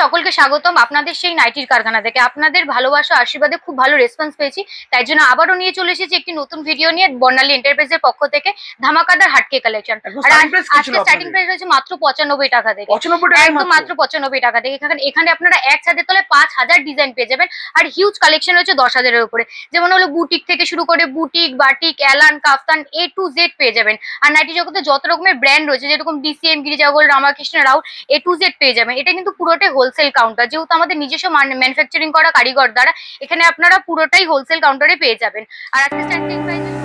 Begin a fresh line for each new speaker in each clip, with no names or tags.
সকলকে স্বাগতম আপনাদের সেই নাইটির কারখানা থেকে। আপনাদের ভালোবাসা আশীর্বাদে খুব ভালো রেসপন্স পেয়েছি। তাই জন্য আবারও নিয়ে চলে এসেছি একটি নতুন ভিডিও নিয়ে বর্ণালী এন্টারপ্রাইজের পক্ষ থেকে ধামাকাদার হাটকে কালেকশন আর আজকে স্টার্টিং প্রাইস রয়েছে মাত্র পঁচানব্বই টাকা থেকে। একদম মাত্র। পঁচানব্বই টাকা থেকে। এখানে এখানে আপনারা এক ছাদের তলায় পাঁচ হাজার ডিজাইন পেয়ে যাবেন। আর হিউজ কালেকশন রয়েছে দশ হাজারের উপরে। যেমন হলো বুটিক থেকে শুরু করে boutique batik A line kaftan A to Z পেয়ে যাবেন। আর নাইটি জগতে যত রকমের ব্র্যান্ড রয়েছে যেরকম ডিসিএম গিরিজাগোল রামাকৃষ্ণ রাউ এ টু জেড পেয়ে যাবেন। এটা কিন্তু পুরোটাই হোলসেল কাউন্টার যেহেতু আমাদের নিজস্ব ম্যানুফ্যাকচারিং করা কারিগর দ্বারা, এখানে আপনারা পুরোটাই হোলসেল কাউন্টারে পেয়ে যাবেন। আর একটা স্ট্যান্ডিং প্রাইস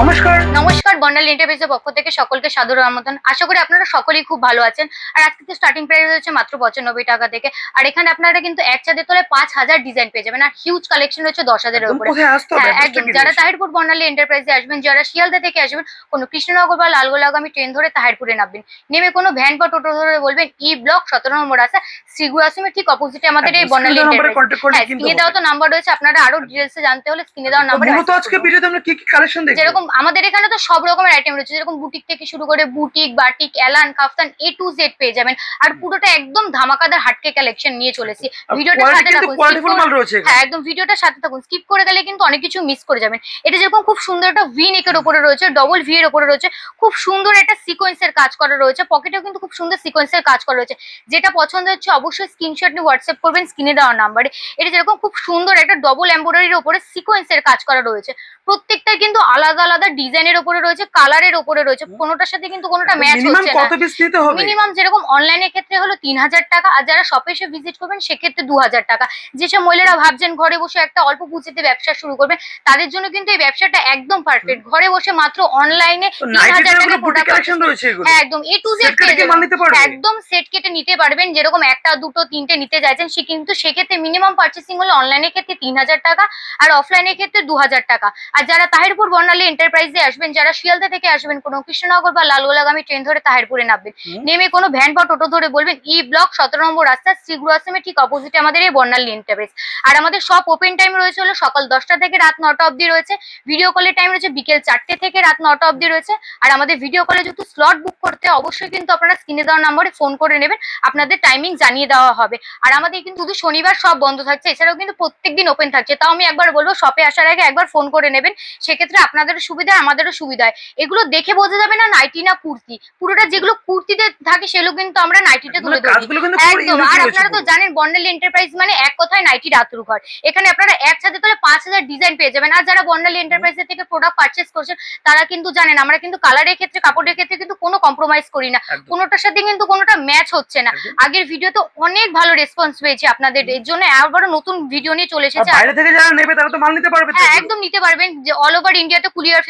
নমস্কার।
নমস্কার বন্ডাল এন্টারপ্রাইজের পক্ষ থেকে সকলকে সাদর আমন্ত্রণ। আশা করি আপনারা সকলেই খুব ভালো আছেন। আর আজকে তো স্টার্টিং প্রাইস রয়েছে মাত্র পঁচানব্বই টাকা থেকে। আর এখানে আপনারা কিন্তু এক ছাদের তলায় পাঁচ হাজার ডিজাইন পেয়ে যাবেন। আর হিউজ কালেকশন রয়েছে দশ হাজারের উপরে। হ্যাঁ একদম। যারা তাহিরপুর বর্ণালী এন্টারপ্রাইজে আসবেন যারা শিয়ালদা থেকে আসবেন কোনো কৃষ্ণনগর বা লালগোলাগামী ট্রেন ধরে তাহিরপুরে নামবেন। নেমে কোনো ভ্যান বা টোটো ধরে বলবেন ই ব্লক সতেরো নম্বর আছে শ্রীগুরু আশ্রমের ঠিক অপোজিটে আমাদের এই বর্ণালী এন্টারপ্রাইজ হ্যাঁ স্ক্রিনে দেওয়া তো নাম্বার রয়েছে। আপনারা আরও ডিটেলসে জানতে হলে স্ক্রিনে দেওয়া নাম্বার
আজকে ভিডিওতে আমরা কি কি কালেকশন দেখব?
যেরকম আমাদের এখানে তো সব রকমের আইটেম রয়েছে। যেরকম বুটিক থেকে শুরু করে বুটিক বাটিক এলান কাফতান এ টু জেড পেয়ে যাবেন। আর পুরোটা একদম ধামাকাদার হাটকে কালেকশন নিয়ে চলেছি। ভিডিওটা
কোয়ালিটি
সাথে থাকুন। হ্যাঁ একদম ভিডিওটা সাথে থাকুন স্কিপ করে গেলে কিন্তু অনেক কিছু মিস করে যাবেন। এটা যেরকম খুব সুন্দর একটা ভি নেকের উপরে রয়েছে ডবল ভি এর উপরে রয়েছে খুব সুন্দর একটা সিকোয়েন্সের কাজ করা রয়েছে পকেটেও কিন্তু খুব সুন্দর সিকোয়েন্সের কাজ করা রয়েছে। যেটা পছন্দ হচ্ছে অবশ্যই স্ক্রিনশট নিয়ে হোয়াটসঅ্যাপ করবেন স্ক্রিনে দেওয়া নাম্বারে এটা যেরকম খুব সুন্দর একটা ডবল এমব্রয়ডারির উপরে সিকোয়েন্সের কাজ করা রয়েছে। প্রত্যেকটা কিন্তু আলাদা আলাদা ডিজাইনের উপরে রয়েছে কালারের উপরে রয়েছে কোনোটার সাথে কিন্তু কোনোটা ম্যাচ হচ্ছে না। মিনিমাম যেরকম অনলাইনের ক্ষেত্রে হলো তিন হাজার টাকা আর যারা শপে এসে ভিজিট করবেন সেক্ষেত্রে দু হাজার টাকা। যেসব মহিলারা ভাবছেন ঘরে বসে একটা অল্প পুঁজিতে ব্যবসা শুরু করবেন তাদের জন্য কিন্তু এই ব্যবসাটা একদম পারফেক্ট ঘরে বসে মাত্র অনলাইনে তিন হাজার টাকা প্রোডাক্ট হ্যাঁ একদম। এ টু জেড
সেট কেটে কি নিতে পারবে
একদম সেট কেটে নিতে পারবেন যেরকম একটা দুটো তিনটে নিতে চাইছেন সে কিন্তু সেক্ষেত্রে মিনিমাম পার্চেসিং হলো অনলাইনের ক্ষেত্রে তিন হাজার টাকা আর অফলাইনের ক্ষেত্রে দু হাজার টাকা। আর যারা তাহিরপুর বর্ণালী এন্টারপ্রাইজে আসবেন যারা শিয়ালদা থেকে আসবেন কোনো কৃষ্ণনগর বা লালগোলাগামী ট্রেন ধরে তাহিরপুরে নামবেন। নেমে কোনো ভ্যান বা টোটো ধরে বলবেন ই ব্লক সতেরো নম্বর রাস্তা শ্রীগুরু আশ্রমের ঠিক অপোজিটে আমাদের এই বর্ণালী এন্টারপ্রাইজ আর আমাদের সব ওপেন টাইম রয়েছে হলো সকাল দশটা থেকে রাত নটা অবধি রয়েছে। ভিডিও কলের টাইম রয়েছে বিকেল চারটে থেকে রাত নটা অবধি রয়েছে। আর আমাদের ভিডিও কলে যেহেতু স্লট বুক করতে অবশ্যই কিন্তু আপনারা স্ক্রিনে দেওয়া নম্বরে ফোন করে নেবেন। আপনাদের টাইমিং জানিয়ে দেওয়া হবে। আর আমাদের কিন্তু শুধু শনিবার সব বন্ধ থাকছে এছাড়াও কিন্তু প্রত্যেকদিন ওপেন থাকছে। তাও আমি একবার বলব শপে আসার আগে একবার ফোন করে নেবেন। সেক্ষেত্রে আপনাদের সুবিধা আমাদেরও সুবিধা হয়। এগুলো দেখে বোঝা যাবে না নাইটি না কুর্তি। পুরোটা যেগুলো কুর্তিতে থাকে সেগুলো কিন্তু আমরা নাইটিতে তুলে
মানে
ধরি। একদম। আর আপনারা তো জানেন বন্ডেল এন্টারপ্রাইজ মানে এক কথায় নাইটি রাতুর ঘর। এখানে আপনারা এক তাহলে পাঁচ হাজার ডিজাইন পেয়ে যাবেন। আর যারা বন্ডেল এন্টারপ্রাইজের থেকে প্রোডাক্ট পারচেস করছেন তারা কিন্তু জানেন আমরা কিন্তু কালারের ক্ষেত্রে কাপড়ের ক্ষেত্রে কিন্তু কোনো কম্প্রোমাইজ করি না। কোনোটার সাথে কিন্তু কোনোটা ম্যাচ হচ্ছে না। আগের ভিডিওতে অনেক ভালো রেসপন্স পেয়েছে আপনাদের। এর জন্য আবারও নতুন ভিডিও নিয়ে চলে এসেছে।
বাইরে থেকে যারা নেবে তারা তো মাল নিতে পারবে
হ্যাঁ একদম নিতে পারবেন। যে অল ওভার ইন্ডিয়াতে কুরিয়ার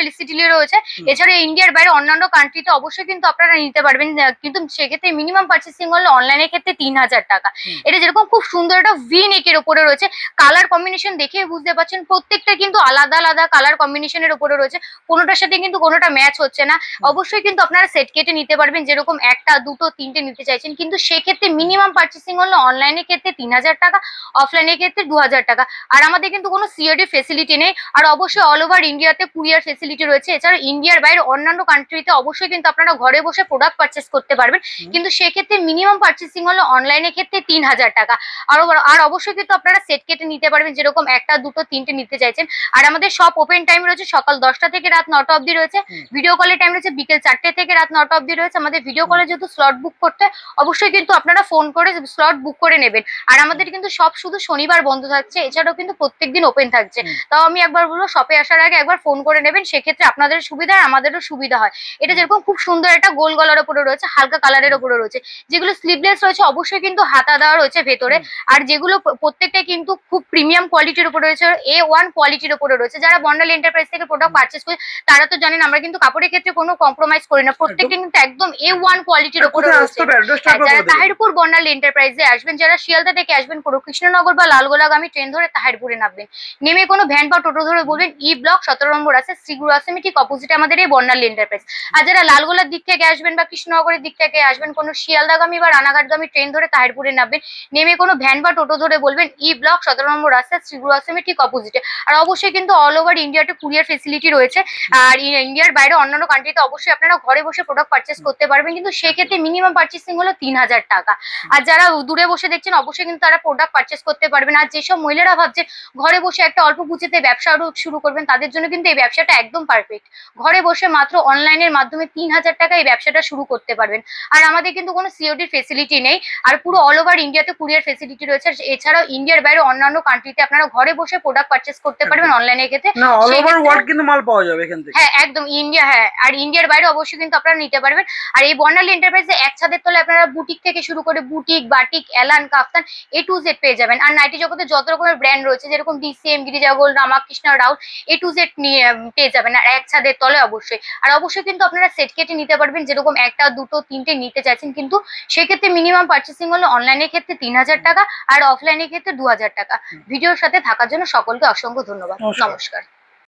রয়েছে। এছাড়া ইন্ডিয়ার বাইরে অন্যান্য কান্ট্রিতে অবশ্যই কিন্তু আপনারা নিতে পারবেন। কিন্তু সেক্ষেত্রে মিনিমাম পার্চেসিং হলে অনলাইনের ক্ষেত্রে তিন হাজার টাকা। এটা যেরকম খুব সুন্দর একটা ভি নেকের উপরে রয়েছে। কালার কম্বিনেশন দেখে বুঝতে পারছেন প্রত্যেকটা কিন্তু আলাদা আলাদা কালার কম্বিনেশনের উপরে রয়েছে। কোনোটার সাথে কিন্তু কোনোটা ম্যাচ হচ্ছে না। অবশ্যই কিন্তু আপনারা সেট কেটে নিতে পারবেন যেরকম একটা দুটো তিনটে নিতে চাইছেন। কিন্তু সেক্ষেত্রে মিনিমাম পার্চেসিং হলে অনলাইনের ক্ষেত্রে তিন হাজার টাকা অফলাইনের ক্ষেত্রে দু হাজার টাকা। আর আমাদের কিন্তু কোনো সিওডি ফেসিলিটি নেই। আর অবশ্যই অল ওভার ইন্ডিয়াতে কুরিয়ার ফেসিলিটি রয়েছে। এছাড়া ইন্ডিয়ার বাইরে অন্যান্য কান্ট্রিতে অবশ্যই কিন্তু আপনারা ঘরে বসে প্রোডাক্ট পারচেস করতে পারবেন। কিন্তু সেক্ষেত্রে মিনিমাম পার্চেসিং হলো অনলাইনের ক্ষেত্রে তিন হাজার টাকা। আর আর অবশ্যই কিন্তু আপনারা সেট কেটে নিতে পারবেন যেরকম একটা দুটো তিনটে নিতে চাইছেন। আর আমাদের সব ওপেন টাইম রয়েছে সকাল দশটা থেকে রাত নটা অবধি রয়েছে। ভিডিও কলের টাইম রয়েছে বিকেল চারটে থেকে রাত নটা অবধি রয়েছে। আমাদের ভিডিও কলে যেহেতু স্লট বুক করতে অবশ্যই কিন্তু আপনারা ফোন করে স্লট বুক করে নেবেন। আর আমাদের কিন্তু সব শুধু শনিবার বন্ধ থাকছে এছাড়াও কিন্তু প্রত্যেকদিন ওপেন থাকছে। তাও আমি একবার বলব শপে আসার আগে একবার ফোন করে নেবেন সেক্ষেত্রে আপনাদের সুবিধা আর আমাদেরও সুবিধা হয়। এটা যেরকম খুব সুন্দর একটা গোল গলার উপরে রয়েছে হালকা কালারের উপরে রয়েছে। যেগুলো স্লিভলেস রয়েছে অবশ্যই কিন্তু হাতা দেওয়া রয়েছে ভেতরে। আর যেগুলো প- প্রত্যেকটা কিন্তু খুব প্রিমিয়াম কোয়ালিটির উপরে রয়েছে এ ওয়ান কোয়ালিটির উপরে রয়েছে। যারা বন্ডাল এন্টারপ্রাইজ থেকে প্রোডাক্ট পারচেস করে তারা তো জানেন আমরা কিন্তু কাপড়ের ক্ষেত্রে কোনো কম্প্রোমাইজ করি না। প্রত্যেকটা কিন্তু একদম এ ওয়ান কোয়ালিটির উপরে রয়েছে। হ্যাঁ, যারা। তাহিরপুর বন্ডাল এন্টারপ্রাইজে আসবেন যারা শিয়ালদা থেকে আসবেন কোনো কৃষ্ণনগর বা লালগোলাগামী ট্রেন ধরে তাহিরপুরে নামবেন। নেমে কোনো ভ্যান বা টোটো ধরে বলবেন ই ব্লক সতেরো নম্বর আছে শ্রী শ্রীগুরু আশ্রমে ঠিক অপোজিটে আমাদের এই বর্ণালী এন্টারপ্রাইজ আর যারা লালগোলার দিক থেকে আসবেন বা কৃষ্ণনগরের দিক থেকে আসবেন, কোনো শিয়ালদাগামী বা রানাঘাটগামী ট্রেন ধরে তাহিরপুরে নামবেন, নেমে কোনো ভ্যান বা টোটো ধরে বলবেন, ই ব্লক সতেরো নম্বর রাস্তা শ্রীগুরু আশ্রমের ঠিক অপোজিটে আর অবশ্যই কিন্তু অল ওভার ইন্ডিয়াতে কুরিয়ার ফেসিলিটি রয়েছে। আর ইন্ডিয়ার বাইরে অন্যান্য কান্ট্রিতে অবশ্যই আপনারা ঘরে বসে প্রোডাক্ট পারচেস করতে পারবেন, কিন্তু সেক্ষেত্রে মিনিমাম পারচেসিং হলো তিন হাজার টাকা। আর যারা দূরে বসে দেখছেন, অবশ্যই কিন্তু তারা প্রোডাক্ট পারচেস করতে পারবেন। আর যেসব মহিলারা ভাবছে ঘরে বসে একটা অল্প পুঁজিতে ব্যবসা শুরু করবেন, তাদের জন্য কিন্তু এই ব্যবসাটা একদম পারফেক্ট ঘরে বসে মাত্র অনলাইনের মাধ্যমে তিন হাজার টাকা এই ব্যবসাটা শুরু করতে পারবেন। আর আমাদের কিন্তু কোনো সিওডির ফেসিলিটি নেই। আর পুরো অল ওভার ইন্ডিয়াতে কুরিয়ার ফেসিলিটি রয়েছে। এছাড়াও ইন্ডিয়ার বাইরে অন্যান্য কান্ট্রিতে আপনারা ঘরে বসে প্রোডাক্ট পারচেস করতে পারবেন অনলাইনের ক্ষেত্রে
অল ওভার ওয়ার্ল্ড কিন্তু মাল পাওয়া যাবে এখান থেকে।
হ্যাঁ একদম ইন্ডিয়া হ্যাঁ। আর ইন্ডিয়ার বাইরে অবশ্যই কিন্তু আপনারা নিতে পারবেন। আর এই বর্ণালী এন্টারপ্রাইজে এক ছাদের তলে আপনারা বুটিক থেকে শুরু করে বুটিক বাটিক এলান কাফতান এ টু জেড পেয়ে যাবেন। আর নাইটি জগতে যত রকমের ব্র্যান্ড রয়েছে যেরকম ডিসিএম গিরিজা গোল্ড রামাকৃষ্ণ রাউল এ টু জেড নিয়ে পেয়ে যাবেন। আর এক ছাদের তলে অবশ্যই। আর অবশ্যই কিন্তু আপনারা সেট কেটে নিতে পারবেন যেরকম একটা দুটো তিনটে নিতে চাইছেন কিন্তু সেক্ষেত্রে মিনিমাম পার্চেসিং হলো অনলাইনের ক্ষেত্রে তিন হাজার টাকা আর অফলাইনের ক্ষেত্রে দু হাজার টাকা। ভিডিওর সাথে থাকার জন্য সকলকে অসংখ্য ধন্যবাদ। নমস্কার।